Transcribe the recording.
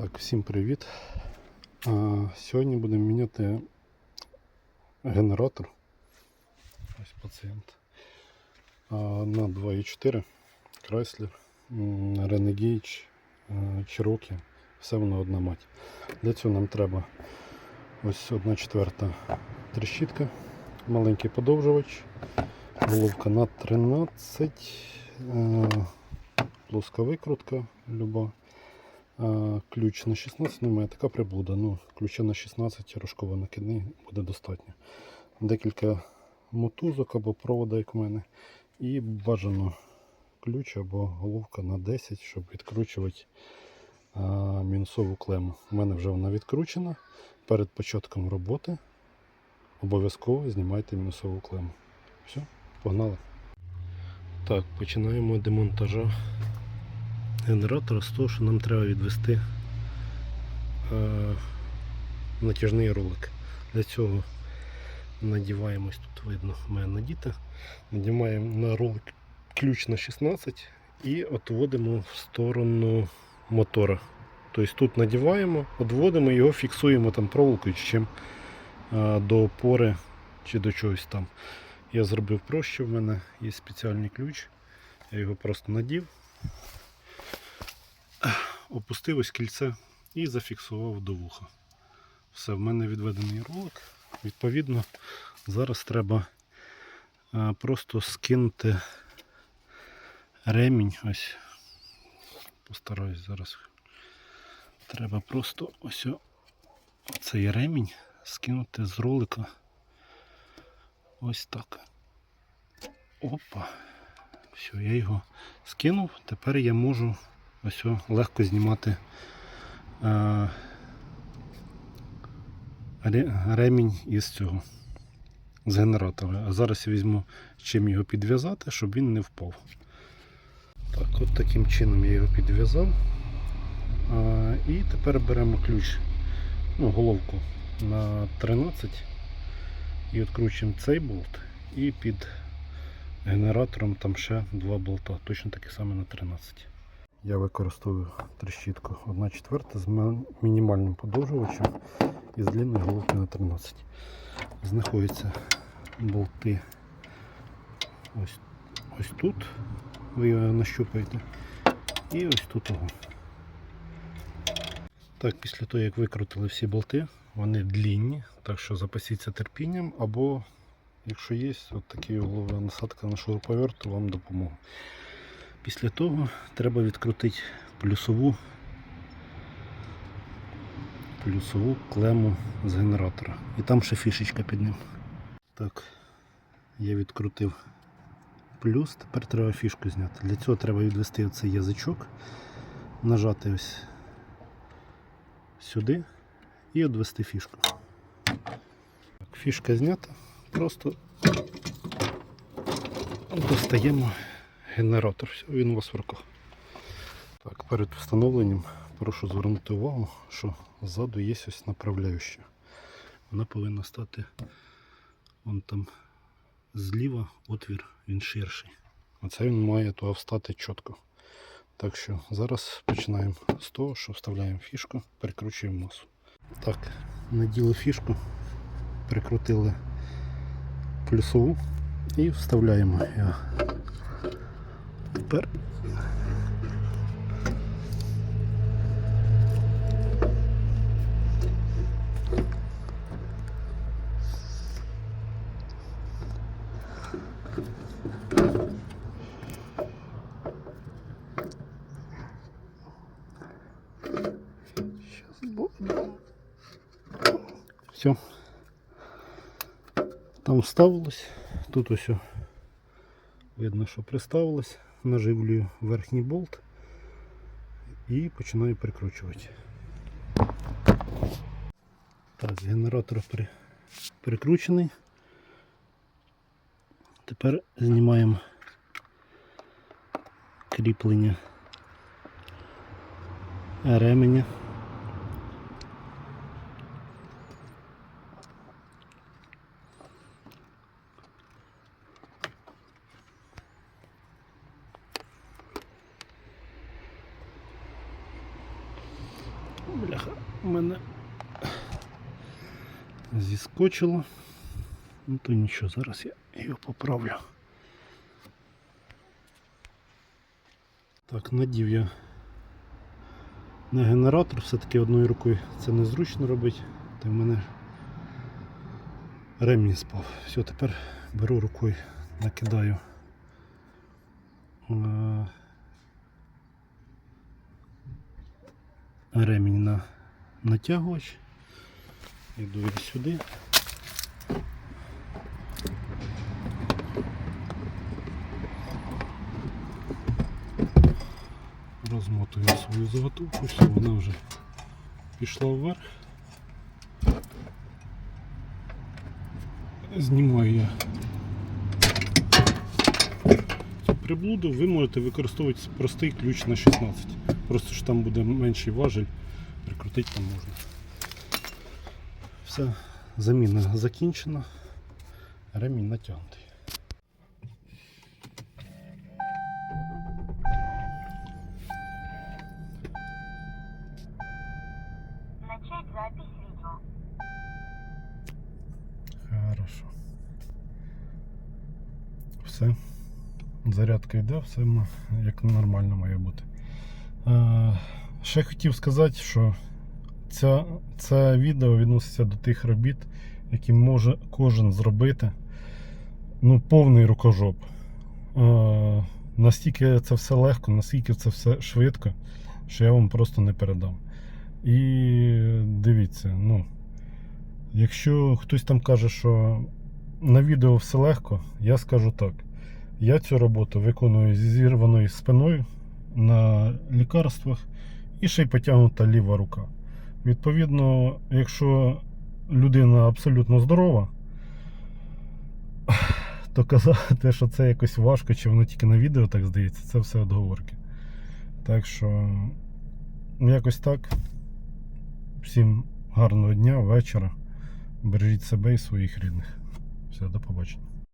Так, всім привіт. А, сьогодні будемо міняти генератор. Ось пацієнт. А, на 2.4 Chrysler, Renegade, Cherokee. Все воно одна мать. Для цього нам треба ось 1 четверта трещітка, маленький подовжувач, головка на 13, е, плоска викрутка люба. Ключ на 16 немає, така приблуда. Ну, ключа на 16 рожково накидний буде достатньо. Декілька мотузок або провода, як у мене. І бажано ключ або головка на 10, щоб відкручувати а, мінусову клему. У мене вже вона відкручена. Перед початком роботи обов'язково знімайте мінусову клему. Все, погнали. Так, починаємо демонтажа генератора з того, що нам треба відвести е, натяжний ролик. Для цього надіваємось, тут видно, в мене надіти. Надіваємо на ролик ключ на 16 і відводимо в сторону мотора. Тобто тут надіваємо, відводимо його, фіксуємо там проволокою чи чим е, до опори чи до чогось там. Я зробив проще, в мене є спеціальний ключ. Я його просто надів опустив ось кільце і зафіксував до вуха. Все, в мене відведений ролик. Відповідно, зараз треба е, просто скинути ремінь. Ось. Постараюсь зараз. Треба просто ось оцей ремінь скинути з ролика. Ось так. Опа. Все, я його скинув. Тепер я можу ось легко знімати е, ремінь із цього з генератора. А зараз я візьму чим його підв'язати, щоб він не впав. Так, от таким чином я його підв'язав. І тепер беремо ключ, ну, головку на 13 і відкручуємо цей болт і під генератором там ще два болта, точно такі саме на 13. Я використовую трещітку 1 четверта з мінімальним подовжувачем і з длинною головкою на 13. Знаходяться болти ось, ось тут, ви його нащупаєте, і ось тут. Ого. Так, після того, як викрутили всі болти, вони длінні, так що запасіться терпінням, або, якщо є, от такі углова насадка на шуруповерт, то вам допоможе. Після того треба відкрутити плюсову, плюсову клему з генератора. І там ще фішечка під ним. Так, я відкрутив плюс, тепер треба фішку зняти. Для цього треба відвести оцей язичок, нажати ось сюди і відвести фішку. Фішка знята, просто достаємо генератор. Він у вас в руках. Так, перед встановленням прошу звернути увагу, що ззаду є ось направляюча. Вона повинна стати вон там зліва отвір, він ширший. Оце він має туди встати чітко. Так що зараз починаємо з того, що вставляємо фішку, перекручуємо масу. Так, наділи фішку, прикрутили плюсову і вставляємо його. Щас. Все. Там вставилось. Тут ось видно, що приставилось. Наживлюю верхній болт і починаю прикручувати. Так, генератор при... прикручений. Тепер знімаємо кріплення ременя. Бляха, в мене зіскочило. Ну то нічого, зараз я його поправлю. Так, надів я на генератор, все-таки одною рукою це незручно робити, то в мене ремінь спав. Все, тепер беру рукою, накидаю. е, Ремінь на натягувач. Іду я сюди. Розмотую свою заготовку, все, вона вже пішла вверх. Знімаю я цю приблуду, ви можете використовувати простий ключ на 16. Просто що там буде менший важель, прикрутити там можна. Все, заміна закінчена, ремінь натягнутий. Хорошо. Все. Зарядка йде, все як нормально має бути. Ще хотів сказати, що ця, це відео відноситься до тих робіт, які може кожен зробити. Ну, повний рукожоп. Е, настільки це все легко, настільки це все швидко, що я вам просто не передам. І дивіться, ну. Якщо хтось там каже, що на відео все легко, я скажу так. Я цю роботу виконую зі зірваною спиною на лікарствах і ще й потягнута ліва рука. Відповідно, якщо людина абсолютно здорова, то казати, що це якось важко, чи воно тільки на відео так здається, це все отговорки. Так що, якось так. Всім гарного дня, вечора. Бережіть себе і своїх рідних. Все, до побачення.